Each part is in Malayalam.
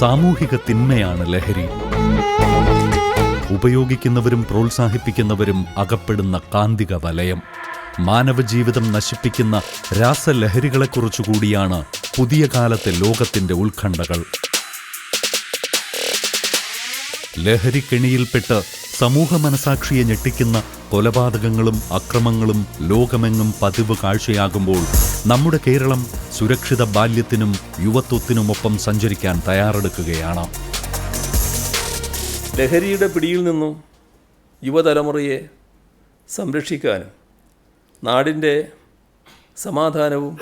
സാമൂഹിക തിന്മയാണ് ലഹരി. ഉപയോഗിക്കുന്നവരും പ്രോത്സാഹിപ്പിക്കുന്നവരും അകപ്പെടുന്ന കാന്തിക വലയം. മാനവജീവിതം നശിപ്പിക്കുന്ന രാസലഹരികളെക്കുറിച്ചുകൂടിയാണ് പുതിയ കാലത്തെ ലോകത്തിന്റെ ഉത്കണ്ഠകൾ. ലഹരിക്കെണിയിൽപ്പെട്ട് സമൂഹ മനസാക്ഷിയെ ഞെട്ടിക്കുന്ന കൊലപാതകങ്ങളും അക്രമങ്ങളും ലോകമെങ്ങും പതിവ് കാഴ്ചയാകുമ്പോൾ നമ്മുടെ കേരളം സുരക്ഷിത ബാല്യത്തിനും യുവത്വത്തിനുമൊപ്പം സഞ്ചരിക്കാൻ തയ്യാറെടുക്കുകയാണ്. ലഹരിയുടെ പിടിയിൽ നിന്നും യുവതലമുറയെ സംരക്ഷിക്കാനും നാടിന്റെ സമാധാനവും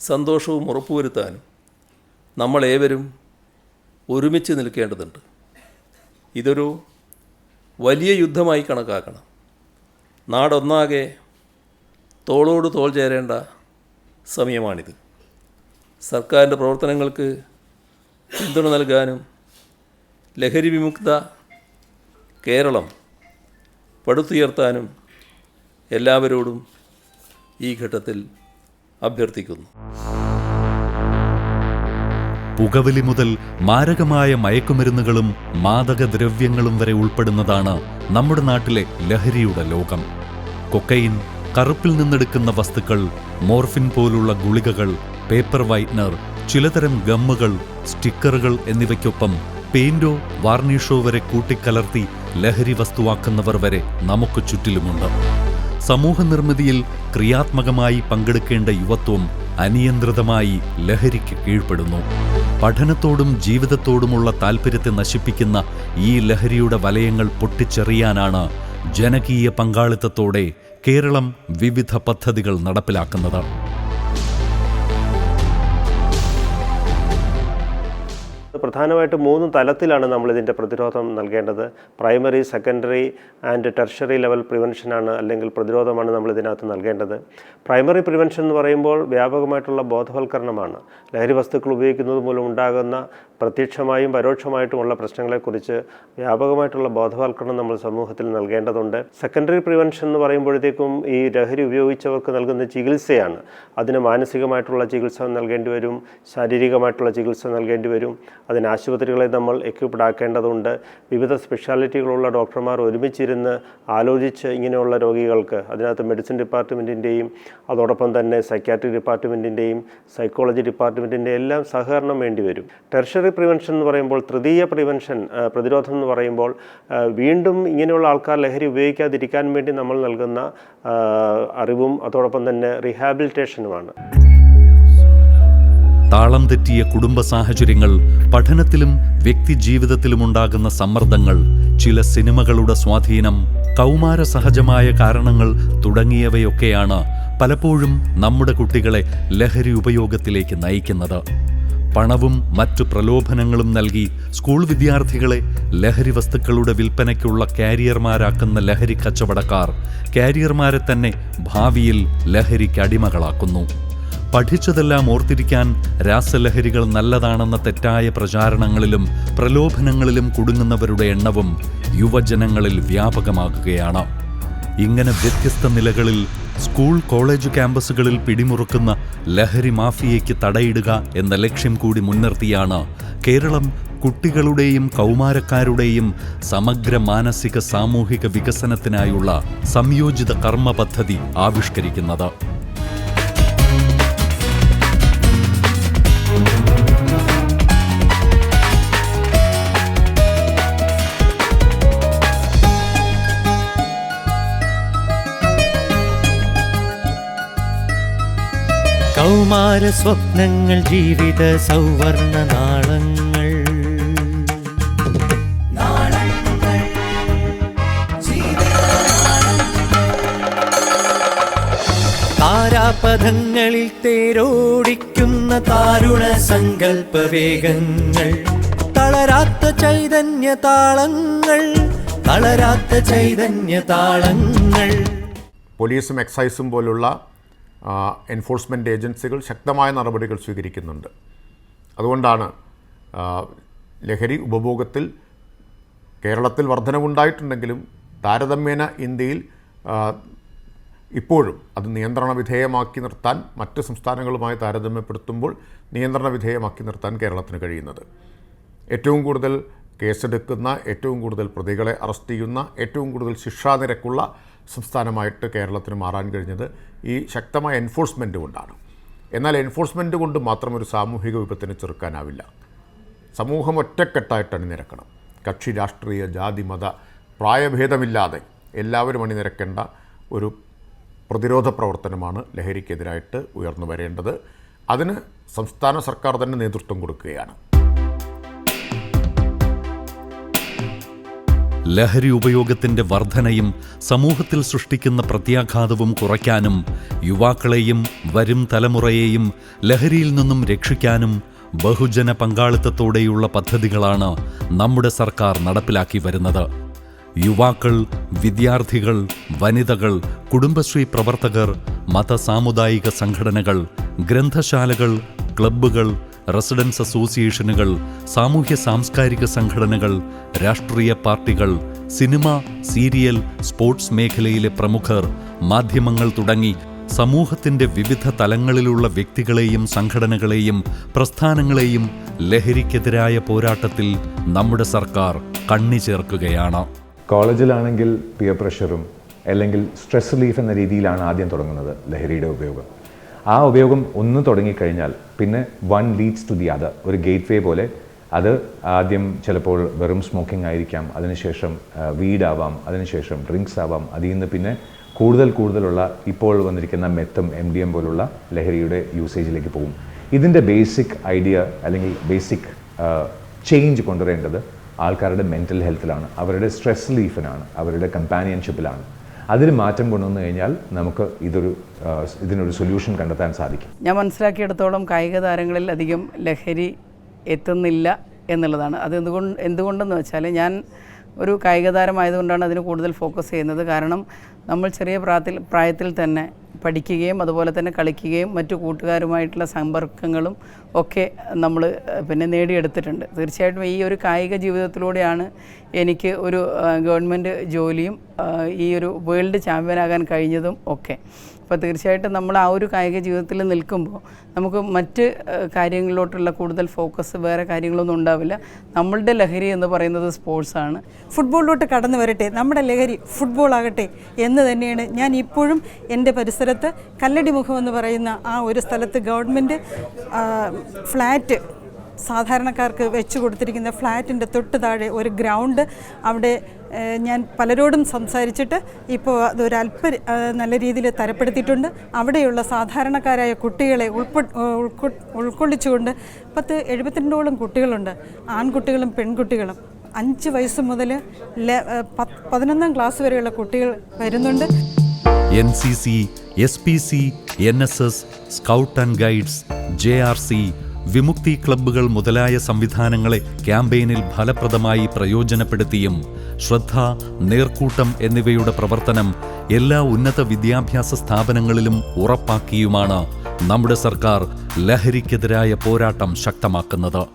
സന്തോഷവും ഉറപ്പുവരുത്താനും നമ്മളേവരും ഒരുമിച്ച് നിൽക്കേണ്ടതുണ്ട്. ഇതൊരു വലിയ യുദ്ധമായി കണക്കാക്കണം. നാടൊന്നാകെ തോളോട് തോൾ ചേരേണ്ട സമയമാണിത്. സർക്കാരിന്റെ പ്രവർത്തനങ്ങൾക്ക് പിന്തുണ നൽകാനും ലഹരി വിമുക്ത കേരളം പടുത്തുയർത്താനും എല്ലാവരോടും ഈ ഘട്ടത്തിൽ അഭ്യർത്ഥിക്കുന്നു. പുകവലി മുതൽ മാരകമായ മയക്കുമരുന്നുകളും മാദകദ്രവ്യങ്ങളും വരെ ഉൾപ്പെടുന്നതാണ് നമ്മുടെ നാട്ടിലെ ലഹരിയുടെ ലോകം. കൊക്കൈൻ കറുപ്പിൽ നിന്നെടുക്കുന്ന വസ്തുക്കൾ മോർഫിൻ പോലുള്ള ഗുളികകൾ പേപ്പർ വൈറ്റ്നർ ചിലതരം ഗമ്മുകൾ സ്റ്റിക്കറുകൾ എന്നിവയ്ക്കൊപ്പം പെയിന്റോ വാർണിഷോ വരെ കൂട്ടിക്കലർത്തി ലഹരി വസ്തുവാക്കുന്നവർ വരെ നമുക്ക് ചുറ്റിലുമുണ്ട്. സമൂഹ നിർമ്മിതിയിൽ ക്രിയാത്മകമായി പങ്കെടുക്കേണ്ട യുവത്വം അനിയന്ത്രിതമായി ലഹരിക്ക് കീഴ്പ്പെടുന്നു. പഠനത്തോടും ജീവിതത്തോടുമുള്ള താൽപ്പര്യത്തെ നശിപ്പിക്കുന്ന ഈ ലഹരിയുടെ വലയങ്ങൾ പൊട്ടിച്ചെറിയാനാണ് ജനകീയ പങ്കാളിത്തത്തോടെ കേരളം വിവിധ പദ്ധതികൾ നടപ്പിലാക്കുന്നത്. പ്രധാനമായിട്ടും മൂന്ന് തലത്തിലാണ് നമ്മൾ ഇതിന്റെ പ്രതിരോധം നൽകേണ്ടത്. Primary secondary and tertiary level പ്രിവെൻഷനാണ് അല്ലെങ്കിൽ പ്രതിരോധമാണ് നമ്മൾ ഇതിനകത്ത് നൽകേണ്ടത്. പ്രൈമറി പ്രിവെൻഷൻ എന്ന് പറയുമ്പോൾ വ്യാപകമായിട്ടുള്ള ബോധവൽക്കരണമാണ്. ലഹരി വസ്തുക്കൾ ഉപയോഗിക്കുന്നത് മൂലം ഉണ്ടാകുന്ന പ്രത്യക്ഷമായും പരോക്ഷമായിട്ടുമുള്ള പ്രശ്നങ്ങളെക്കുറിച്ച് വ്യാപകമായിട്ടുള്ള ബോധവൽക്കരണം നമ്മൾ സമൂഹത്തിൽ നൽകേണ്ടതുണ്ട്. സെക്കൻഡറി പ്രിവെൻഷൻ എന്ന് പറയുമ്പോഴത്തേക്കും ഈ ലഹരി ഉപയോഗിച്ചവർക്ക് നൽകുന്ന ചികിത്സയാണ്. അതിന് മാനസികമായിട്ടുള്ള ചികിത്സ നൽകേണ്ടി വരും ശാരീരികമായിട്ടുള്ള ചികിത്സ നൽകേണ്ടി വരും അതിന് ആശുപത്രികളെ നമ്മൾ എക്യുപ്ഡ് ആക്കേണ്ടതുണ്ട്. വിവിധ സ്പെഷ്യാലിറ്റികളുള്ള ഡോക്ടർമാർ ഒരുമിച്ചിരുന്ന് ആലോചിച്ച് ഇങ്ങനെയുള്ള രോഗികൾക്ക് അതിനകത്ത് മെഡിസിൻ ഡിപ്പാർട്ട്മെന്റിന്റെയും അതോടൊപ്പം തന്നെ സൈക്യാട്രിക് ഡിപ്പാർട്ട്മെന്റിന്റെയും സൈക്കോളജി ഡിപ്പാർട്ട്മെന്റിന്റെ എല്ലാം സഹകരണം വേണ്ടി വരും. ടെർഷറി പ്രിവെൻഷൻ എന്ന് പറയുമ്പോൾ തൃതീയ പ്രിവെൻഷൻ പ്രതിരോധം എന്ന് പറയുമ്പോൾ വീണ്ടും ഇങ്ങനെയുള്ള ആൾക്കാർ ലഹരി ഉപയോഗിക്കാതിരിക്കാൻ വേണ്ടി നമ്മൾ നൽകുന്ന അറിവും അതോടൊപ്പം തന്നെ റീഹാബിലിറ്റേഷനുമാണ് താളം തെറ്റിയ കുടുംബ സാഹചര്യങ്ങൾ പഠനത്തിലും വ്യക്തിജീവിതത്തിലുമുണ്ടാകുന്ന സമ്മർദ്ദങ്ങൾ ചില സിനിമകളുടെ സ്വാധീനം കൗമാര സഹജമായ കാരണങ്ങൾ തുടങ്ങിയവയൊക്കെയാണ് പലപ്പോഴും നമ്മുടെ കുട്ടികളെ ലഹരി ഉപയോഗത്തിലേക്ക് നയിക്കുന്നത്. പണവും മറ്റു പ്രലോഭനങ്ങളും നൽകി സ്കൂൾ വിദ്യാർത്ഥികളെ ലഹരി വസ്തുക്കളുടെ വിൽപ്പനയ്ക്കുള്ള കാരിയർമാരാക്കുന്ന ലഹരി കച്ചവടക്കാർ കാരിയർമാരെ തന്നെ ഭാവിയിൽ ലഹരിക്ക് അടിമകളാക്കുന്നു. പഠിച്ചതെല്ലാം ഓർത്തിരിക്കാൻ രാസലഹരികൾ നല്ലതാണെന്ന തെറ്റായ പ്രചാരണങ്ങളിലും പ്രലോഭനങ്ങളിലും കുടുങ്ങുന്നവരുടെ എണ്ണവും യുവജനങ്ങളിൽ വ്യാപകമാകുകയാണ്. ഇങ്ങനെ വ്യത്യസ്ത നിലകളിൽ സ്കൂൾ കോളേജ് ക്യാമ്പസുകളിൽ പിടിമുറുക്കുന്ന ലഹരി മാഫിയയ്ക്ക് തടയിടുക എന്ന ലക്ഷ്യം കൂടി മുൻനിർത്തിയാണ് കേരളം കുട്ടികളുടെയും കൗമാരക്കാരുടെയും സമഗ്ര മാനസിക സാമൂഹിക വികസനത്തിനായുള്ള സംയോജിത കർമ്മ പദ്ധതി ആവിഷ്കരിക്കുന്നത്. കൗമാര സ്വപ്നങ്ങൾ ജീവിത സൗവർണ നാളങ്ങൾ. താരാപഥങ്ങളിൽ തേരോടിക്കുന്ന താരുണ സങ്കല്പ വേഗങ്ങൾ തളരാത്ത ചൈതന്യ താളങ്ങൾ തളരാത്ത ചൈതന്യ താളങ്ങൾ. പോലീസും എക്സൈസും പോലുള്ള എൻഫോഴ്സ്മെന്റ് ഏജൻസികൾ ശക്തമായ നടപടികൾ സ്വീകരിക്കുന്നുണ്ട്. അതുകൊണ്ടാണ് ലഹരി ഉപഭോഗത്തിൽ കേരളത്തിൽ വർധനവുണ്ടായിട്ടുണ്ടെങ്കിലും താരതമ്യേന ഇന്ത്യയിൽ ഇപ്പോഴും അത് നിയന്ത്രണ വിധേയമാക്കി നിർത്താൻ മറ്റ് സംസ്ഥാനങ്ങളുമായി താരതമ്യപ്പെടുത്തുമ്പോൾ നിയന്ത്രണ വിധേയമാക്കി നിർത്താൻ കേരളത്തിന് കഴിയുന്നത്. ഏറ്റവും കൂടുതൽ കേസെടുക്കുന്ന ഏറ്റവും കൂടുതൽ പ്രതികളെ അറസ്റ്റ് ചെയ്യുന്ന ഏറ്റവും കൂടുതൽ ശിക്ഷാനിരക്കുള്ള സംസ്ഥാനമായിട്ട് കേരളത്തിന് മാറാൻ കഴിഞ്ഞത് ഈ ശക്തമായ എൻഫോഴ്സ്മെന്റ് കൊണ്ടാണ്. എന്നാൽ എൻഫോഴ്സ്മെന്റ് കൊണ്ട് മാത്രം ഒരു സാമൂഹിക വിപത്തിനെ ചെറുക്കാനാവില്ല. സമൂഹം ഒറ്റക്കെട്ടായിട്ട് അണിനിരക്കണം കക്ഷി രാഷ്ട്രീയ ജാതി മത പ്രായഭേദമില്ലാതെ എല്ലാവരും അണിനിരക്കേണ്ട ഒരു പ്രതിരോധ പ്രവർത്തനമാണ് ലഹരിക്കെതിരായിട്ട് ഉയർന്നു വരേണ്ടത്. അതിന് സംസ്ഥാന സർക്കാർ തന്നെ നേതൃത്വം കൊടുക്കുകയാണ്. ലഹരി ഉപയോഗത്തിന്റെ വർധനയും സമൂഹത്തിൽ സൃഷ്ടിക്കുന്ന പ്രത്യാഘാതവും കുറയ്ക്കാനും യുവാക്കളെയും വരും തലമുറയെയും ലഹരിയിൽ നിന്നും രക്ഷിക്കാനും ബഹുജന പങ്കാളിത്തത്തോടെയുള്ള പദ്ധതികളാണ് നമ്മുടെ സർക്കാർ നടപ്പിലാക്കി വരുന്നത്. യുവാക്കൾ വിദ്യാർത്ഥികൾ വനിതകൾ കുടുംബശ്രീ പ്രവർത്തകർ മത സാമുദായിക സംഘടനകൾ ഗ്രന്ഥശാലകൾ ക്ലബ്ബുകൾ റെസിഡൻസ് അസോസിയേഷനുകൾ സാമൂഹ്യ സാംസ്കാരിക സംഘടനകൾ രാഷ്ട്രീയ പാർട്ടികൾ സിനിമ സീരിയൽ സ്പോർട്സ് മേഖലയിലെ പ്രമുഖർ മാധ്യമങ്ങൾ തുടങ്ങി സമൂഹത്തിന്റെ വിവിധ തലങ്ങളിലുള്ള വ്യക്തികളെയും സംഘടനകളെയും പ്രസ്ഥാനങ്ങളെയും ലഹരിക്കെതിരായ പോരാട്ടത്തിൽ നമ്മുടെ സർക്കാർ കണ്ണി ചേർക്കുകയാണ്. കോളേജിലാണെങ്കിൽ പിയർ പ്രഷറും അല്ലെങ്കിൽ സ്ട്രെസ് റിലീഫ് എന്ന രീതിയിലാണ് ആദ്യം തുടങ്ങുന്നത് ലഹരിയുടെ ഉപയോഗം. ആ ഉപയോഗം ഒന്ന് തുടങ്ങിക്കഴിഞ്ഞാൽ പിന്നെ one leads to the other ഒരു ഗേറ്റ് വേ പോലെ അത് ആദ്യം ചിലപ്പോൾ വെറും സ്മോക്കിംഗ് ആയിരിക്കാം അതിനുശേഷം വീടാവാം അതിനുശേഷം ഡ്രിങ്ക്സ് ആവാം അതിൽ നിന്ന് പിന്നെ കൂടുതൽ കൂടുതലുള്ള ഇപ്പോൾ വന്നിരിക്കുന്ന മെത്തും എം ഡി എം പോലുള്ള ലഹരിയുടെ യൂസേജിലേക്ക് പോകും. ഇതിന്റെ ബേസിക് ഐഡിയ അല്ലെങ്കിൽ ബേസിക് ചേഞ്ച് കൊണ്ടുവരേണ്ടത് ആൾക്കാരുടെ മെന്റൽ ഹെൽത്തിലാണ് അവരുടെ സ്ട്രെസ് റിലീഫിനാണ് അവരുടെ കമ്പാനിയൻഷിപ്പിലാണ് അതിൽ മാറ്റം കൊണ്ടുവന്നു കഴിഞ്ഞാൽ നമുക്ക് ഇതൊരു ഇതിനൊരു സൊല്യൂഷൻ കണ്ടെത്താൻ സാധിക്കും. ഞാൻ മനസ്സിലാക്കിയിടത്തോളം കായിക താരങ്ങളിൽ അധികം ലഹരി എത്തുന്നില്ല എന്നുള്ളതാണ്. അത് എന്തുകൊണ്ട് എന്തുകൊണ്ടെന്ന് വെച്ചാൽ ഞാൻ ഒരു കായിക താരമായതുകൊണ്ടാണ് അതിന് കൂടുതൽ ഫോക്കസ് ചെയ്യുന്നത്. കാരണം നമ്മൾ ചെറിയ പ്രായത്തിൽ പ്രായത്തിൽ തന്നെ പഠിക്കുകയും അതുപോലെ തന്നെ കളിക്കുകയും മറ്റു കൂട്ടുകാരുമായിട്ടുള്ള സമ്പർക്കങ്ങളും ഒക്കെ നമ്മൾ പിന്നെ നേടിയെടുത്തിട്ടുണ്ട്. തീർച്ചയായിട്ടും ഈ ഒരു കായിക ജീവിതത്തിലൂടെയാണ് എനിക്ക് ഒരു ഗവൺമെന്റ് ജോലിയും ഈ ഒരു വേൾഡ് ചാമ്പ്യനാകാൻ കഴിഞ്ഞതും ഒക്കെ. അപ്പോൾ തീർച്ചയായിട്ടും നമ്മൾ ആ ഒരു കായിക ജീവിതത്തിൽ നിൽക്കുമ്പോൾ നമുക്ക് മറ്റ് കാര്യങ്ങളിലോട്ടുള്ള കൂടുതൽ ഫോക്കസ് വേറെ കാര്യങ്ങളൊന്നും ഉണ്ടാവില്ല. നമ്മളുടെ ലഹരി എന്ന് പറയുന്നത് സ്പോർട്സാണ് ഫുട്ബോളിലോട്ട് കടന്നു വരട്ടെ. നമ്മുടെ ലഹരി ഫുട്ബോൾ ആകട്ടെ എന്ന് തന്നെയാണ് ഞാൻ ഇപ്പോഴും എന്റെ പരിസരത്ത് കല്ലടി മുഖം എന്ന് പറയുന്ന ആ ഒരു സ്ഥലത്ത് ഗവൺമെന്റ് ഫ്ലാറ്റ് സാധാരണക്കാർക്ക് വെച്ച് കൊടുത്തിരിക്കുന്ന ഫ്ലാറ്റിന്റെ തൊട്ട് താഴെ ഒരു ഗ്രൗണ്ട് അവിടെ ഞാൻ പലരോടും സംസാരിച്ചിട്ട് ഇപ്പോൾ അതൊരു അല്പ നല്ല രീതിയിൽ തരപ്പെടുത്തിയിട്ടുണ്ട്. അവിടെയുള്ള സാധാരണക്കാരായ കുട്ടികളെ ഉൾപ്പെ ഉൾക്കൊ ഉൾക്കൊള്ളിച്ചുകൊണ്ട് പത്ത് എഴുപത്തിരണ്ടോളം കുട്ടികളുണ്ട്. ആൺകുട്ടികളും പെൺകുട്ടികളും. അഞ്ച് വയസ്സ് മുതൽ പതിനൊന്നാം ക്ലാസ് വരെയുള്ള കുട്ടികൾ വരുന്നുണ്ട്. N C C S P C N S S scout and guides J R C Vimukthi ക്ലബ്ബുകൾ മുതലായ സംവിധാനങ്ങളെ ക്യാമ്പയിനിൽ ഫലപ്രദമായി പ്രയോജനപ്പെടുത്തിയും ശ്രദ്ധ നേർക്കൂട്ടം എന്നിവയുടെ പ്രവർത്തനം എല്ലാ ഉന്നത വിദ്യാഭ്യാസ സ്ഥാപനങ്ങളിലും ഉറപ്പാക്കിയുമാണ് നമ്മുടെ സർക്കാർ ലഹരിക്കെതിരായ പോരാട്ടം ശക്തമാക്കുന്നത്.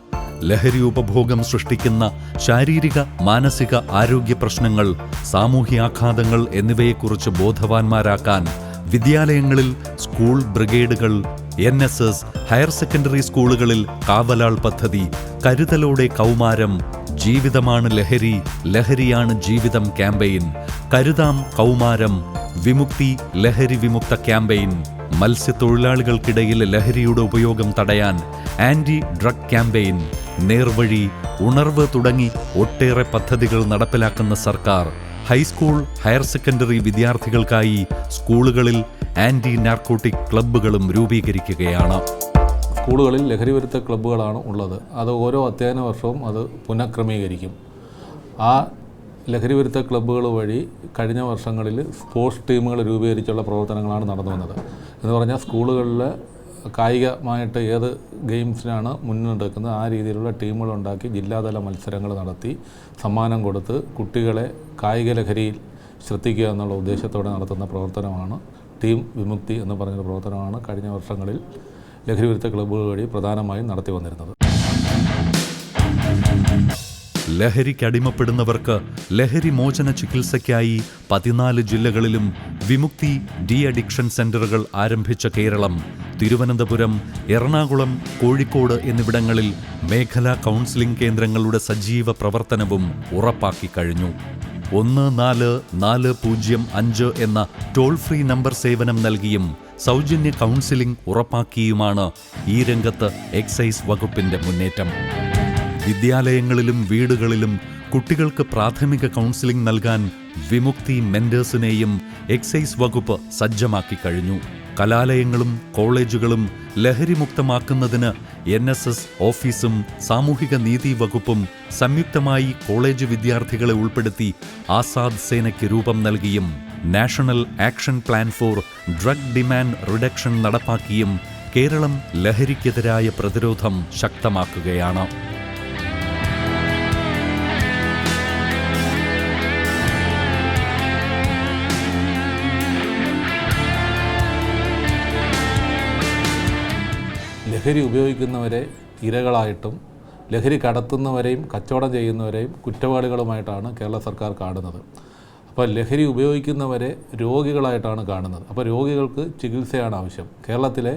ലഹരി ഉപഭോഗം സൃഷ്ടിക്കുന്ന ശാരീരിക മാനസിക ആരോഗ്യ പ്രശ്നങ്ങൾ സാമൂഹ്യാഘാതങ്ങൾ എന്നിവയെക്കുറിച്ച് ബോധവാന്മാരാക്കാൻ വിദ്യാലയങ്ങളിൽ school ബ്രിഗേഡുകൾ N S S higher secondary സ്കൂളുകളിൽ കാവലാൾ പദ്ധതി കരുതലോടെ കൗമാരം ജീവിതമാണ് ലഹരി ലഹരിയാണ് ജീവിതം ക്യാമ്പയിൻ. കരുതാം കൗമാരം വിമുക്തി ലഹരി വിമുക്ത ക്യാമ്പയിൻ. മത്സ്യത്തൊഴിലാളികൾക്കിടയിൽ ലഹരിയുടെ ഉപയോഗം തടയാൻ ആന്റി ഡ്രഗ് ക്യാമ്പയിൻ. നേർവഴി ഉണർവ് തുടങ്ങി ഒട്ടേറെ പദ്ധതികൾ നടപ്പിലാക്കുന്ന സർക്കാർ ഹൈസ്കൂൾ ഹയർ സെക്കൻഡറി വിദ്യാർത്ഥികൾക്കായി സ്കൂളുകളിൽ ആന്റി നാർക്കോട്ടിക് ക്ലബ്ബുകളും രൂപീകരിക്കുകയാണ്. സ്കൂളുകളിൽ ലഹരി വിരുദ്ധ ക്ലബ്ബുകളാണ് ഉള്ളത്. അത് ഓരോ അധ്യയന വർഷവും അത് പുനഃക്രമീകരിക്കും. ആ ലഹരി വിരുദ്ധ ക്ലബ്ബുകൾ വഴി കഴിഞ്ഞ വർഷങ്ങളിൽ സ്പോർട്സ് ടീമുകൾ രൂപീകരിച്ചുള്ള പ്രവർത്തനങ്ങളാണ് നടന്നു വന്നത് എന്ന് പറഞ്ഞാൽ സ്കൂളുകളിൽ കായികമായിട്ട് ഏത് ഗെയിംസിനാണ് മുന്നിട്ടെടുക്കുന്നത് ആ രീതിയിലുള്ള ടീമുകൾ ഉണ്ടാക്കി ജില്ലാതല മത്സരങ്ങൾ നടത്തി സമ്മാനം കൊടുത്ത് കുട്ടികളെ കായിക ലഹരിയിൽ ശ്രദ്ധിക്കുക എന്നുള്ള ഉദ്ദേശത്തോടെ നടത്തുന്ന പ്രവർത്തനമാണ്. ടീം വിമുക്തി എന്ന് പറഞ്ഞൊരു പ്രവർത്തനമാണ് കഴിഞ്ഞ വർഷങ്ങളിൽ ലഹരി വിരുദ്ധ ക്ലബ്ബുകൾ വഴി പ്രധാനമായും നടത്തി വന്നിരുന്നത്. ലഹരിക്കടിമപ്പെടുന്നവർക്ക് ലഹരി മോചന ചികിത്സയ്ക്കായി പതിനാല് ജില്ലകളിലും വിമുക്തി ഡി അഡിക്ഷൻ സെന്ററുകൾ ആരംഭിച്ച കേരളം. തിരുവനന്തപുരം എറണാകുളം കോഴിക്കോട് എന്നിവിടങ്ങളിൽ മേഖലാ കൗൺസിലിംഗ് കേന്ദ്രങ്ങളുടെ സജീവ പ്രവർത്തനവും ഉറപ്പാക്കി കഴിഞ്ഞു. ഒന്ന് നാല് നാല് പൂജ്യം അഞ്ച് എന്ന ടോൾ ഫ്രീ നമ്പർ സേവനം നൽകിയും സൗജന്യ കൗൺസിലിംഗ് ഉറപ്പാക്കിയുമാണ് ഈ രംഗത്ത് എക്സൈസ് വകുപ്പിന്റെ മുന്നേറ്റം. വിദ്യാലയങ്ങളിലും വീടുകളിലും കുട്ടികൾക്ക് പ്രാഥമിക കൗൺസിലിംഗ് നൽകാൻ വിമുക്തി മെന്റേഴ്സിനെയും എക്സൈസ് വകുപ്പ് സജ്ജമാക്കി കഴിഞ്ഞു. കലാലയങ്ങളും കോളേജുകളും ലഹരിമുക്തമാക്കുന്നതിന് എൻ എസ് എസ് ഓഫീസും സാമൂഹിക നീതി വകുപ്പും സംയുക്തമായി കോളേജ് വിദ്യാർത്ഥികളെ ഉൾപ്പെടുത്തി ആസാദ് സേനയ്ക്ക് രൂപം നൽകിയും national action plan for drug demand reduction നടപ്പാക്കിയും Keralam ലഹരിക്കെതിരായ പ്രതിരോധം ശക്തമാക്കുകയാണ്. ലഹരി ഉപയോഗിക്കുന്നവരെ ഇരകളായിട്ടും ലഹരി കടത്തുന്നവരെയും കച്ചവടം ചെയ്യുന്നവരെയും കുറ്റവാളികളുമായിട്ടാണ് കേരള സർക്കാർ കാണുന്നത്. അപ്പോൾ ലഹരി ഉപയോഗിക്കുന്നവരെ രോഗികളായിട്ടാണ് കാണുന്നത്. അപ്പോൾ രോഗികൾക്ക് ചികിത്സയാണ് ആവശ്യം. കേരളത്തിലെ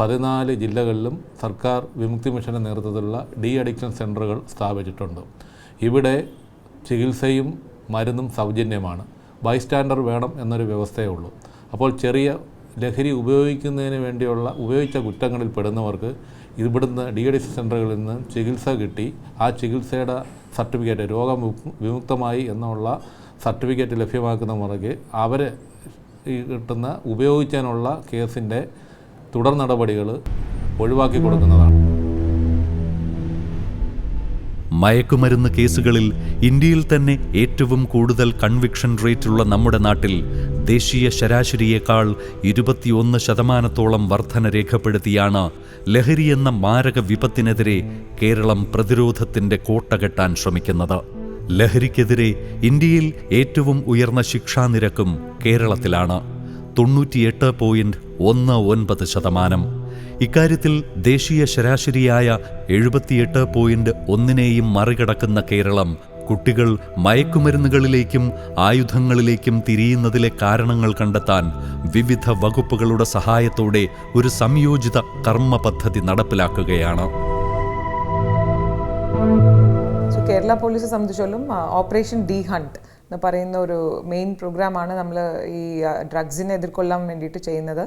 പതിനാല് ജില്ലകളിലും സർക്കാർ വിമുക്തി മിഷന്റെ നേതൃത്വത്തിലുള്ള ഡി അഡിക്ഷൻ സെന്ററുകൾ സ്ഥാപിച്ചിട്ടുണ്ട്. ഇവിടെ ചികിത്സയും മരുന്നും സൗജന്യമാണ്. ബൈസ്റ്റാൻഡർ വേണം എന്നൊരു വ്യവസ്ഥയേ ഉള്ളൂ. അപ്പോൾ ചെറിയ ലഹരി ഉപയോഗിക്കുന്നതിന് വേണ്ടിയുള്ള ഉപയോഗിച്ച കുറ്റങ്ങളിൽ പെടുന്നവർക്ക് ഇവിടുന്ന് ഡി ഡി സി സെന്ററുകളിൽ നിന്ന് ചികിത്സ കിട്ടി. ആ ചികിത്സയുടെ സർട്ടിഫിക്കറ്റ് രോഗം വിമുക്തമായി എന്നുള്ള സർട്ടിഫിക്കറ്റ് ലഭ്യമാക്കുന്ന മുറയ്ക്ക് അവർ കിട്ടുന്ന ഉപയോഗിക്കാനുള്ള കേസിന്റെ തുടർ നടപടികൾ ഒഴിവാക്കി കൊടുക്കുന്നതാണ്. മയക്കുമരുന്ന് കേസുകളിൽ ഇന്ത്യയിൽ തന്നെ ഏറ്റവും കൂടുതൽ കൺവിക്ഷൻ റേറ്റുള്ള നമ്മുടെ നാട്ടിൽ ദേശീയ ശരാശരിയേക്കാൾ ഇരുപത്തിയൊന്ന് ശതമാനത്തോളം വർധന രേഖപ്പെടുത്തിയാണ് ലഹരി എന്ന മാരക വിപത്തിനെതിരെ കേരളം പ്രതിരോധത്തിന്റെ കോട്ട കെട്ടാൻ ശ്രമിക്കുന്നത്. ലഹരിക്കെതിരെ ഇന്ത്യയിൽ ഏറ്റവും ഉയർന്ന ശിക്ഷാനിരക്കും കേരളത്തിലാണ്. തൊണ്ണൂറ്റിയെട്ട് പോയിന്റ് ഒന്ന് ഒൻപത് ശതമാനം. ഇക്കാര്യത്തിൽ ദേശീയ ശരാശരിയായ എഴുപത്തിയെട്ട് പോയിന്റ് ഒന്നിനെയും മറികടക്കുന്ന കേരളം കുട്ടികൾ മയക്കുമരുന്നുകളിലേക്കും ആയുധങ്ങളിലേക്കും തിരിയുന്നതിലെ കാരണങ്ങൾ കണ്ടെത്താൻ വിവിധ വകുപ്പുകളുടെ സഹായത്തോടെ ഒരു സംയോജിത കർമ്മ പദ്ധതി നടപ്പിലാക്കുകയാണ് കേരള പോലീസ് സംബന്ധിച്ചോളം ഓപ്പറേഷൻ ഡി ഹണ്ട് എന്ന് പറയുന്ന ഒരു മെയിൻ പ്രോഗ്രാമാണ് നമ്മൾ ഈ ഡ്രഗ്സിനെ എതിർക്കൊള്ളാൻ വേണ്ടിയിട്ട് ചെയ്യുന്നത്.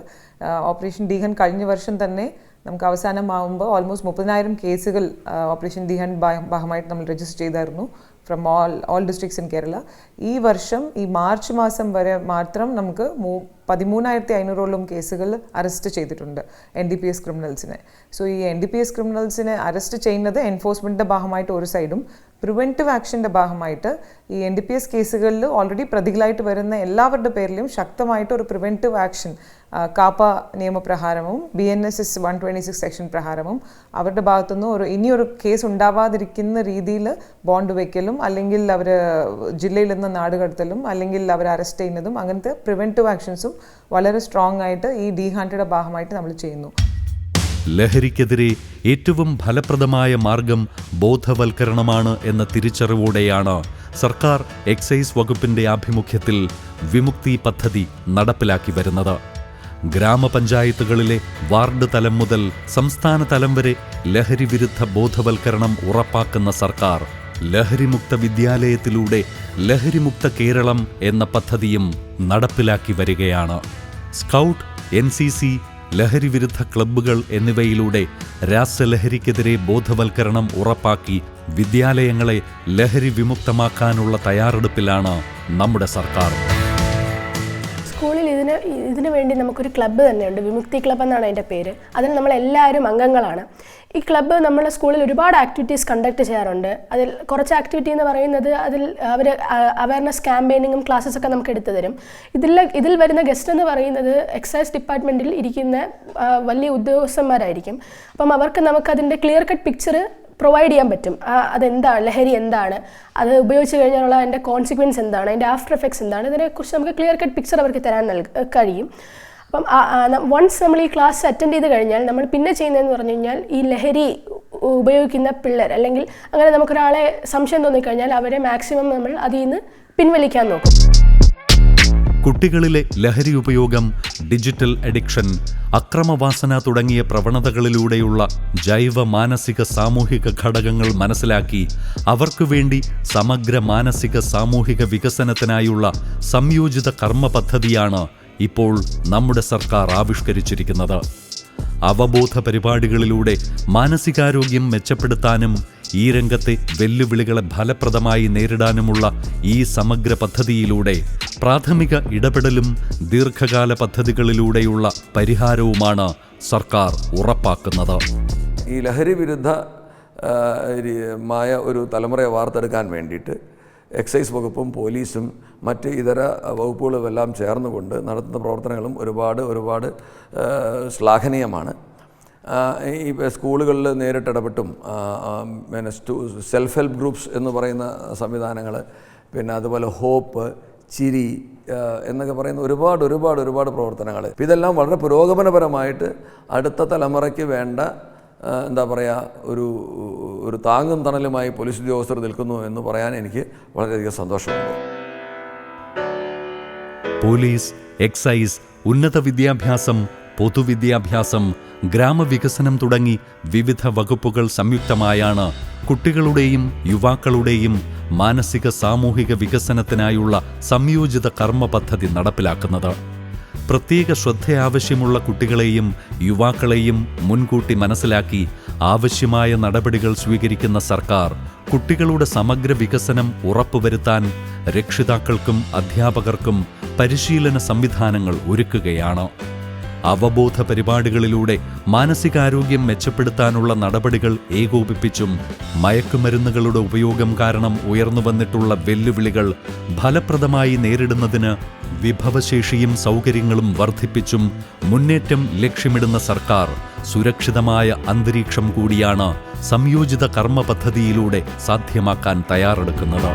ഓപ്പറേഷൻ ഡീഹൻ കഴിഞ്ഞ വർഷം തന്നെ നമുക്ക് അവസാനമാകുമ്പോൾ ഓൾമോസ്റ്റ് മുപ്പതിനായിരം കേസുകൾ ഓപ്പറേഷൻ ഹണ്ട് ഭാഗമായിട്ട് നമ്മൾ രജിസ്റ്റർ ചെയ്തായിരുന്നു from all all districts in Kerala ഈ വർഷം ഈ മാർച്ച് മാസം വരെ മാത്രം നമുക്ക് മൂ പതിമൂന്നായിരത്തി അഞ്ഞൂറോളം കേസുകൾ അറസ്റ്റ് ചെയ്തിട്ടുണ്ട് എൻ ഡി പി എസ് ക്രിമിനൽസിനെ സോ ഈ എൻ ഡി പി എസ് ക്രിമിനൽസിനെ അറസ്റ്റ് ചെയ്യുന്നത് എൻഫോഴ്സ്മെന്റിന്റെ ഭാഗമായിട്ട് ഒരു സൈഡും പ്രിവെന്റീവ് ആക്ഷന്റെ ഭാഗമായിട്ട് ഈ എൻ ഡി പി എസ് കേസുകളിൽ ഓൾറെഡി പ്രതികളായിട്ട് വരുന്ന എല്ലാവരുടെ പേരിലും ശക്തമായിട്ട് ഒരു preventive action KAAPA നിയമപ്രകാരവും B N S S one twenty six section പ്രകാരവും അവരുടെ ഭാഗത്തുനിന്ന് ഒരു ഇനിയൊരു കേസ് ഉണ്ടാവാതിരിക്കുന്ന രീതിയിൽ ബോണ്ട് വയ്ക്കലും അല്ലെങ്കിൽ അവർ ജില്ലയിൽ നിന്ന് നാടുകടത്തലും അല്ലെങ്കിൽ അവർ അറസ്റ്റ് ചെയ്യുന്നതും അങ്ങനത്തെ പ്രിവെന്റീവ് ആക്ഷൻസും വളരെ സ്ട്രോങ് ആയിട്ട് ഈ ഡി ഹാൻഡ്രഡ് ഭാഗമായിട്ട് നമ്മൾ ചെയ്യുന്നു. ലഹരിക്കെതിരെ ഏറ്റവും ഫലപ്രദമായ മാർഗം ബോധവൽക്കരണമാണ് എന്ന തിരിച്ചറിവോടെയാണ് സർക്കാർ എക്സൈസ് വകുപ്പിന്റെ ആഭിമുഖ്യത്തിൽ വിമുക്തി പദ്ധതി നടപ്പിലാക്കി വരുന്നത്. ഗ്രാമപഞ്ചായത്തുകളിലെ വാർഡ് തലം മുതൽ സംസ്ഥാന തലം വരെ ലഹരി വിരുദ്ധ ബോധവൽക്കരണം ഉറപ്പാക്കുന്ന സർക്കാർ ലഹരിമുക്ത വിദ്യാലയത്തിലൂടെ ലഹരിമുക്ത കേരളം എന്ന പദ്ധതിയും നടപ്പിലാക്കി വരികയാണ്. സ്കൗട്ട് എൻ സി സി ലഹരി വിരുദ്ധ ക്ലബ്ബുകൾ എന്നിവയിലൂടെ രാസലഹരിക്കെതിരെ ബോധവൽക്കരണം ഉറപ്പാക്കി വിദ്യാലയങ്ങളെ ലഹരി വിമുക്തമാക്കാനുള്ള തയ്യാറെടുപ്പിലാണ് നമ്മുടെ സർക്കാർ. ഇതിന് വേണ്ടി നമുക്കൊരു ക്ലബ്ബ് തന്നെയുണ്ട്. വിമുക്തി ക്ലബ്ബ് എന്നാണ് അതിന്റെ പേര്. അതിൽ നമ്മളെല്ലാവരും അംഗങ്ങളാണ്. ഈ ക്ലബ്ബ് നമ്മളെ സ്കൂളിൽ ഒരുപാട് ആക്ടിവിറ്റീസ് കണ്ടക്ട് ചെയ്യാറുണ്ട്. അതിൽ കുറച്ച് ആക്ടിവിറ്റി എന്ന് പറയുന്നത് അതിൽ അവർ അവയർനെസ് ക്യാമ്പയിനിങ്ങും ക്ലാസ്സസ് ഒക്കെ നമുക്ക് എടുത്തു തരും. ഇതിൽ ഇതിൽ വരുന്ന ഗസ്റ്റ് എന്ന് പറയുന്നത് എക്സൈസ് ഡിപ്പാർട്ട്മെന്റിൽ ഇരിക്കുന്ന വലിയ ഉദ്യോഗസ്ഥന്മാരായിരിക്കും. അപ്പം അവർക്ക് നമുക്കതിന്റെ ക്ലിയർ കട്ട് പിക്ചർ പ്രൊവൈഡ് ചെയ്യാൻ പറ്റും. അതെന്താണ്? ലഹരി എന്താണ്? അത് ഉപയോഗിച്ച് കഴിഞ്ഞാലുള്ള അതിന്റെ കോൺസിക്വൻസ് എന്താണ്? അതിന്റെ ആഫ്റ്റർ എഫക്ട്സ് എന്താണ്? ഇതിനെക്കുറിച്ച് നമുക്ക് ക്ലിയർ കട്ട് പിക്ചർ അവർക്ക് തരാൻ നൽക കഴിയും. അപ്പം വൺസ് നമ്മൾ ഈ ക്ലാസ് അറ്റൻഡ് ചെയ്ത് കഴിഞ്ഞാൽ നമ്മൾ പിന്നെ ചെയ്യുന്നതെന്ന് പറഞ്ഞു കഴിഞ്ഞാൽ ഈ ലഹരി ഉപയോഗിക്കുന്ന പിള്ളേർ അല്ലെങ്കിൽ അങ്ങനെ നമുക്കൊരാളെ സംശയം തോന്നിക്കഴിഞ്ഞാൽ അവരെ മാക്സിമം നമ്മൾ അതിൽ നിന്ന് പിൻവലിക്കാൻ നോക്കും. കുട്ടികളിലെ ലഹരി ഉപയോഗം ഡിജിറ്റൽ അഡിക്ഷൻ അക്രമവാസന തുടങ്ങിയ പ്രവണതകളിലൂടെയുള്ള ജൈവ മാനസിക സാമൂഹിക ഘടകങ്ങൾ മനസ്സിലാക്കി അവർക്കു വേണ്ടി സമഗ്ര മാനസിക സാമൂഹിക വികസനത്തിനായുള്ള സംയോജിത കർമ്മ പദ്ധതിയാണ് ഇപ്പോൾ നമ്മുടെ സർക്കാർ ആവിഷ്കരിച്ചിരിക്കുന്നത്. അവബോധ പരിപാടികളിലൂടെ മാനസികാരോഗ്യം മെച്ചപ്പെടുത്താനും ഈ രംഗത്തെ വെല്ലുവിളികളെ ഫലപ്രദമായി നേരിടാനുമുള്ള ഈ സമഗ്ര പദ്ധതിയിലൂടെ പ്രാഥമിക ഇടപെടലും ദീർഘകാല പദ്ധതികളിലൂടെയുള്ള പരിഹാരവുമാണ് സർക്കാർ ഉറപ്പാക്കുന്നത്. ഈ ലഹരി വിരുദ്ധ മായ ഒരു തലമുറയെ വാർത്തെടുക്കാൻ വേണ്ടിയിട്ട് എക്സൈസ് വകുപ്പും പോലീസും മറ്റ് ഇതര വകുപ്പുകളും എല്ലാം ചേർന്നുകൊണ്ട് നടത്തുന്ന പ്രവർത്തനങ്ങളും ഒരുപാട് ഒരുപാട് ശ്ലാഘനീയമാണ്. ഈ സ്കൂളുകളിൽ നേരിട്ടിടപെട്ടും പിന്നെ സെൽഫ് ഹെൽപ്പ് ഗ്രൂപ്പ്സ് എന്ന് പറയുന്ന സംവിധാനങ്ങൾ പിന്നെ അതുപോലെ ഹോപ്പ് ചിരി എന്നൊക്കെ പറയുന്ന ഒരുപാട് ഒരുപാട് ഒരുപാട് പ്രവർത്തനങ്ങൾ. ഇതെല്ലാം വളരെ പുരോഗമനപരമായിട്ട് അടുത്ത തലമുറയ്ക്ക് വേണ്ട എന്താ പറയുക ഒരു ഒരു താങ്ങും തണലുമായി പോലീസ് ഉദ്യോഗസ്ഥർ നിൽക്കുന്നു എന്ന് പറയാൻ എനിക്ക് വളരെയധികം സന്തോഷമുണ്ട്. പോലീസ് എക്സൈസ് ഉന്നത വിദ്യാഭ്യാസം പൊതുവിദ്യാഭ്യാസം ഗ്രാമവികസനം തുടങ്ങി വിവിധ വകുപ്പുകൾ സംയുക്തമായാണ് കുട്ടികളുടെയും യുവാക്കളുടെയും മാനസിക സാമൂഹിക വികസനത്തിനായുള്ള സംയോജിത കർമ്മ പദ്ധതി നടപ്പിലാക്കുന്നത്. പ്രത്യേക ശ്രദ്ധ ആവശ്യമുള്ള കുട്ടികളെയും യുവാക്കളെയും മുൻകൂട്ടി മനസ്സിലാക്കി ആവശ്യമായ നടപടികൾ സ്വീകരിക്കുന്ന സർക്കാർ കുട്ടികളുടെ സമഗ്ര വികസനം ഉറപ്പുവരുത്താൻ രക്ഷിതാക്കൾക്കും അധ്യാപകർക്കും പരിശീലന സംവിധാനങ്ങൾ ഒരുക്കുകയാണ്. അവബോധ പരിപാടികളിലൂടെ മാനസികാരോഗ്യം മെച്ചപ്പെടുത്താനുള്ള നടപടികൾ ഏകോപിപ്പിച്ചും മയക്കുമരുന്നുകളുടെ ഉപയോഗം കാരണം ഉയർന്നു വന്നിട്ടുള്ള വെല്ലുവിളികൾ ഫലപ്രദമായി നേരിടുന്നതിന് വിഭവശേഷിയും സൗകര്യങ്ങളും വർദ്ധിപ്പിച്ചും മുന്നേറ്റം ലക്ഷ്യമിടുന്ന സർക്കാർ സുരക്ഷിതമായ അന്തരീക്ഷം കൂടിയാണ് സംയോജിത കർമ്മ പദ്ധതിയിലൂടെ സാധ്യമാക്കാൻ തയ്യാറെടുക്കുന്നത്.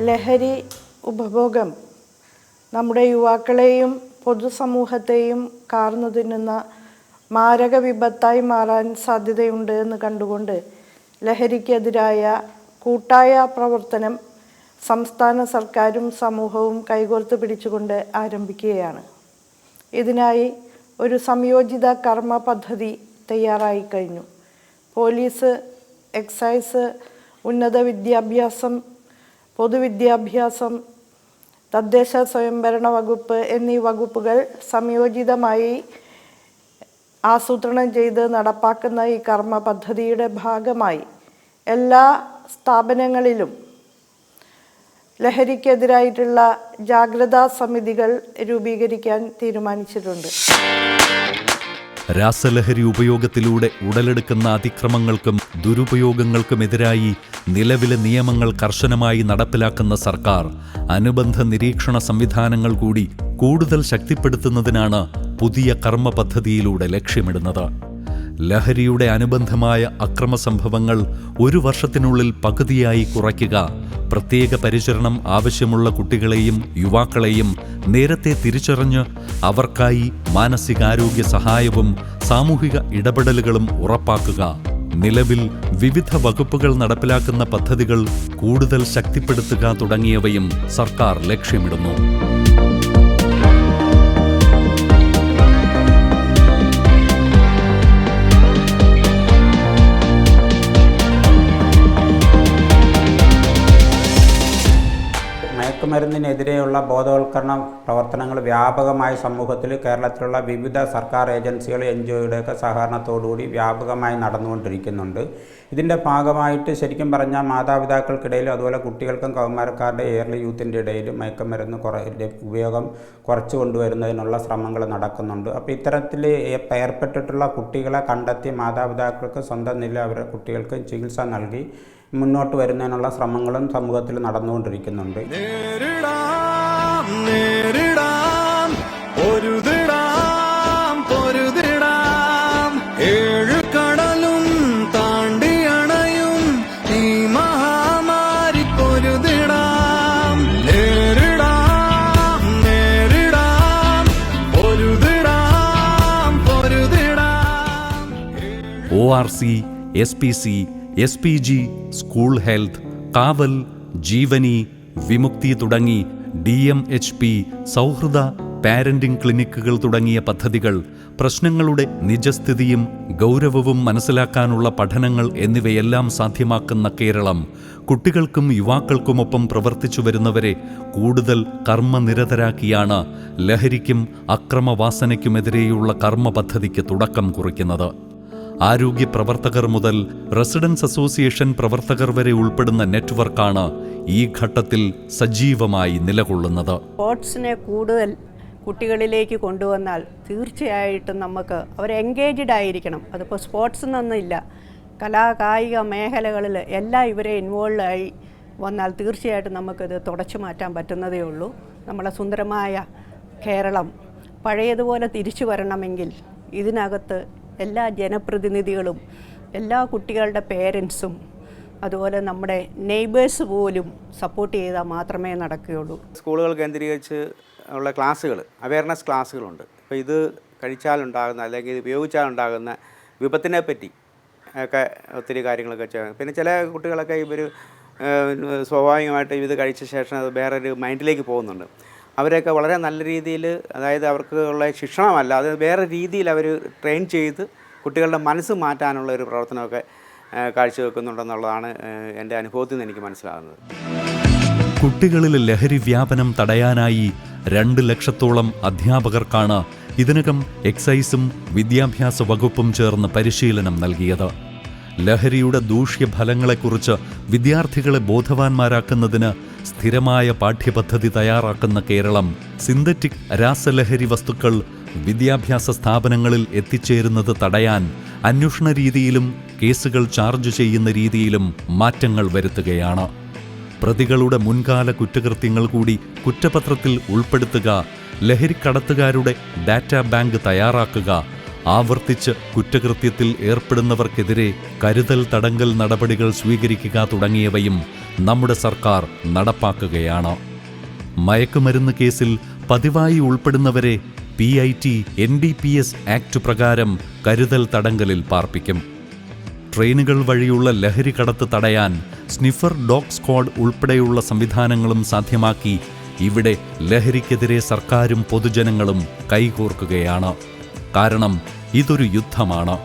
ലഹരി ഉപഭോഗം നമ്മുടെ യുവാക്കളെയും പൊതുസമൂഹത്തെയും കാർന്നു തിന്നുന്ന മാരക വിപത്തായി മാറാൻ സാധ്യതയുണ്ട് എന്ന് കണ്ടുകൊണ്ട് ലഹരിക്കെതിരായ കൂട്ടായ പ്രവർത്തനം സംസ്ഥാന സർക്കാരും സമൂഹവും കൈകോർത്ത് പിടിച്ചുകൊണ്ട് ആരംഭിക്കുകയാണ്. ഇതിനായി ഒരു സംയോജിത കർമ്മ പദ്ധതി തയ്യാറായി കഴിഞ്ഞു. പോലീസ് എക്സൈസ് ഉന്നത വിദ്യാഭ്യാസം പൊതുവിദ്യാഭ്യാസം തദ്ദേശ സ്വയംഭരണ വകുപ്പ് എന്നീ വകുപ്പുകൾ സംയോജിതമായി ആസൂത്രണം ചെയ്ത് നടപ്പാക്കുന്ന ഈ കർമ്മ പദ്ധതിയുടെ ഭാഗമായി എല്ലാ സ്ഥാപനങ്ങളിലും ലഹരിക്കെതിരായിട്ടുള്ള ജാഗ്രതാ സമിതികൾ രൂപീകരിക്കാൻ തീരുമാനിച്ചിട്ടുണ്ട്. രാസലഹരി ഉപയോഗത്തിലൂടെ ഉടലെടുക്കുന്ന അതിക്രമങ്ങൾക്കും ദുരുപയോഗങ്ങൾക്കുമെതിരായി നിലവിലെ നിയമങ്ങൾ കർശനമായി നടപ്പിലാക്കുന്ന സർക്കാർ അനുബന്ധ നിരീക്ഷണ സംവിധാനങ്ങൾ കൂടി കൂടുതൽ ശക്തിപ്പെടുത്തുന്നതിനാണ് പുതിയ കർമ്മ പദ്ധതിയിലൂടെ ലക്ഷ്യമിടുന്നത്. ലഹരിയുടെ അനുബന്ധമായ അക്രമസംഭവങ്ങൾ ഒരു വർഷത്തിനുള്ളിൽ പകുതിയായി കുറയ്ക്കുക പ്രത്യേക പരിചരണം ആവശ്യമുള്ള കുട്ടികളെയും യുവാക്കളെയും നേരത്തെ തിരിച്ചറിഞ്ഞ് അവർക്കായി മാനസികാരോഗ്യ സഹായവും സാമൂഹിക ഇടപെടലുകളും ഉറപ്പാക്കുക. നിലവിൽ വിവിധ വകുപ്പുകൾ നടപ്പിലാക്കുന്ന പദ്ധതികൾ കൂടുതൽ ശക്തിപ്പെടുത്തുക തുടങ്ങിയവയും സർക്കാർ ലക്ഷ്യമിടുന്നു. മയക്കുമരുന്നിനെതിരെയുള്ള ബോധവൽക്കരണ പ്രവർത്തനങ്ങൾ വ്യാപകമായി സമൂഹത്തിൽ കേരളത്തിലുള്ള വിവിധ സർക്കാർ ഏജൻസികൾ എൻ ജി ഒയുടെയൊക്കെ സഹകരണത്തോടുകൂടി വ്യാപകമായി നടന്നുകൊണ്ടിരിക്കുന്നുണ്ട്. ഇതിന്റെ ഭാഗമായിട്ട് ശരിക്കും പറഞ്ഞാൽ മാതാപിതാക്കൾക്കിടയിലും അതുപോലെ കുട്ടികൾക്കും കൗമാരക്കാരുടെ ഏർലി യൂത്തിന്റെ ഇടയിലും മയക്കുമരുന്ന് കുറ ഉപയോഗം കുറച്ചു കൊണ്ടുവരുന്നതിനുള്ള ശ്രമങ്ങൾ നടക്കുന്നുണ്ട്. അപ്പോൾ ഇത്തരത്തിൽ ഏർപ്പെട്ടിട്ടുള്ള കുട്ടികളെ കണ്ടെത്തി മാതാപിതാക്കൾക്ക് സ്വന്തം നില അവരുടെ കുട്ടികൾക്ക് ചികിത്സ നൽകി മുന്നോട്ട് വരുന്നതിനുള്ള ശ്രമങ്ങളും സമൂഹത്തിൽ നടന്നുകൊണ്ടിരിക്കുന്നുണ്ട്. നേരിടാം നേരിടാം പൊരുതിടാം പൊരുതിടാം. ഏഴ് കടലും താണ്ടി ഈ മഹാമാരി പൊരുതിടാം. നേരിടാം നേരിടാം പൊരുതിടാം പൊരുതിടാം. O R C S P C S P G school health Kaval Jeevani Vimukthi തുടങ്ങി ഡി എം എച്ച് പി സൗഹൃദ പാരന്റിംഗ് ക്ലിനിക്കുകൾ തുടങ്ങിയ പദ്ധതികൾ പ്രശ്നങ്ങളുടെ നിജസ്ഥിതിയും ഗൗരവവും മനസ്സിലാക്കാനുള്ള പഠനങ്ങൾ എന്നിവയെല്ലാം സാധ്യമാക്കുന്ന കേരളം കുട്ടികൾക്കും യുവാക്കൾക്കുമൊപ്പം പ്രവർത്തിച്ചു വരുന്നവരെ കൂടുതൽ കർമ്മനിരതരാക്കിയാണ് ലഹരിക്കും അക്രമവാസനയ്ക്കുമെതിരെയുള്ള കർമ്മ പദ്ധതിക്ക് തുടക്കം കുറിക്കുന്നത്. ആരോഗ്യ പ്രവർത്തകർ മുതൽ റെസിഡൻസ് അസോസിയേഷൻ പ്രവർത്തകർ വരെ ഉൾപ്പെടുന്ന നെറ്റ്വർക്കാണ് ഈ ഘട്ടത്തിൽ സജീവമായി നിലകൊള്ളുന്നത്. സ്പോർട്സിനെ കൂടുതൽ കുട്ടികളിലേക്ക് കൊണ്ടുവന്നാൽ തീർച്ചയായിട്ടും നമുക്ക് അവർ എൻഗേജ്ഡ് ആയിരിക്കണം. അതിപ്പോൾ സ്പോർട്സ് കലാ കായിക മേഖലകളിൽ എല്ലാം ഇവരെ ഇൻവോൾവ് ആയി വന്നാൽ തീർച്ചയായിട്ടും നമുക്കിത് തുടച്ചു മാറ്റാൻ പറ്റുന്നതേ ഉള്ളൂ. നമ്മളെ സുന്ദരമായ കേരളം പഴയതുപോലെ തിരിച്ചു വരണമെങ്കിൽ ഇതിനകത്ത് എല്ലാ ജനപ്രതിനിധികളും എല്ലാ കുട്ടികളുടെ പേരൻസും അതുപോലെ നമ്മുടെ നെയ്ബേഴ്സ് പോലും സപ്പോർട്ട് ചെയ്താൽ മാത്രമേ നടക്കുകയുള്ളൂ. സ്കൂളുകൾ കേന്ദ്രീകരിച്ച് ഉള്ള ക്ലാസ്സുകൾ അവയർനെസ് ക്ലാസ്സുകളുണ്ട്. അപ്പോൾ ഇത് കഴിച്ചാലുണ്ടാകുന്ന അല്ലെങ്കിൽ ഉപയോഗിച്ചാലുണ്ടാകുന്ന വിപത്തിനെ പറ്റി ഒക്കെ ഒത്തിരി കാര്യങ്ങളൊക്കെ ചെയ്യണം പിന്നെ ചില കുട്ടികളൊക്കെ ഇവർ സ്വാഭാവികമായിട്ട് ഇത് കഴിച്ച ശേഷം അത് വേറൊരു മൈൻഡിലേക്ക് പോകുന്നുണ്ട്. അവരെയൊക്കെ വളരെ നല്ല രീതിയിൽ അതായത് അവർക്ക് ഉള്ള ശിക്ഷണമല്ല അത് വേറെ രീതിയിൽ അവർ ട്രെയിൻ ചെയ്ത് കുട്ടികളുടെ മനസ്സ് മാറ്റാനുള്ള ഒരു പ്രവർത്തനമൊക്കെ കാഴ്ചവെക്കുന്നുണ്ടെന്നുള്ളതാണ് എന്റെ അനുഭവത്തിൽ നിന്ന് എനിക്ക് മനസ്സിലാകുന്നത്. കുട്ടികളിൽ ലഹരി വ്യാപനം തടയാനായി രണ്ട് ലക്ഷത്തോളം അധ്യാപകർക്കാണ് ഇതിനകം എക്സൈസും വിദ്യാഭ്യാസ വകുപ്പും ചേർന്ന് പരിശീലനം നൽകിയത്. ലഹരിയുടെ ദൂഷ്യഫലങ്ങളെക്കുറിച്ച് വിദ്യാർത്ഥികളെ ബോധവാന്മാരാക്കുന്നതിന് സ്ഥിരമായ പാഠ്യപദ്ധതി തയ്യാറാക്കുന്ന കേരളം സിന്തറ്റിക് രാസലഹരി വസ്തുക്കൾ വിദ്യാഭ്യാസ സ്ഥാപനങ്ങളിൽ എത്തിച്ചേരുന്നത് തടയാൻ അന്വേഷണ രീതിയിലും കേസുകൾ ചാർജ് ചെയ്യുന്ന രീതിയിലും മാറ്റങ്ങൾ വരുത്തുകയാണ്. പ്രതികളുടെ മുൻകാല കുറ്റകൃത്യങ്ങൾ കൂടി കുറ്റപത്രത്തിൽ ഉൾപ്പെടുത്തുക ലഹരിക്കടത്തുകാരുടെ ഡാറ്റാ ബാങ്ക് തയ്യാറാക്കുക ആവർത്തിച്ച് കുറ്റകൃത്യത്തിൽ ഏർപ്പെടുന്നവർക്കെതിരെ കരുതൽ തടങ്കൽ നടപടികൾ സ്വീകരിക്കുക തുടങ്ങിയവയും നമ്മുടെ സർക്കാർ നടപ്പാക്കുകയാണ്. മയക്കുമരുന്ന് കേസിൽ പതിവായി ഉൾപ്പെടുന്നവരെ P I T N D P S act പ്രകാരം കരുതൽ തടങ്കലിൽ പാർപ്പിക്കും. ട്രെയിനുകൾ വഴിയുള്ള ലഹരി കടത്ത് തടയാൻ സ്നിഫർ ഡോഗ് സ്ക്വാഡ് ഉൾപ്പെടെയുള്ള സംവിധാനങ്ങളും സാധ്യമാക്കി ഇവിടെ ലഹരിക്കെതിരെ സർക്കാരും പൊതുജനങ്ങളും കൈകോർക്കുകയാണ്. കാരണം ഇതൊരു യുദ്ധമാണ്.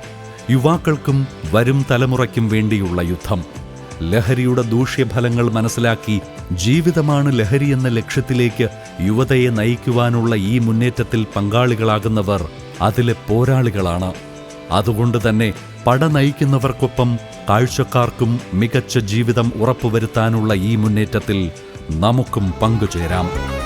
യുവാക്കൾക്കും വരും തലമുറയ്ക്കും വേണ്ടിയുള്ള യുദ്ധം. ലഹരിയുടെ ദൂഷ്യഫലങ്ങൾ മനസ്സിലാക്കി ജീവിതമാണ് ലഹരി എന്ന ലക്ഷ്യത്തിലേക്ക് യുവതയെ നയിക്കുവാനുള്ള ഈ മുന്നേറ്റത്തിൽ പങ്കാളികളാകുന്നവർ അതിലെ പോരാളികളാണ്. അതുകൊണ്ട് തന്നെ പട നയിക്കുന്നവർക്കൊപ്പം കാഴ്ചക്കാർക്കും മികച്ച ജീവിതം ഉറപ്പുവരുത്താനുള്ള ഈ മുന്നേറ്റത്തിൽ നമുക്കും പങ്കുചേരാം.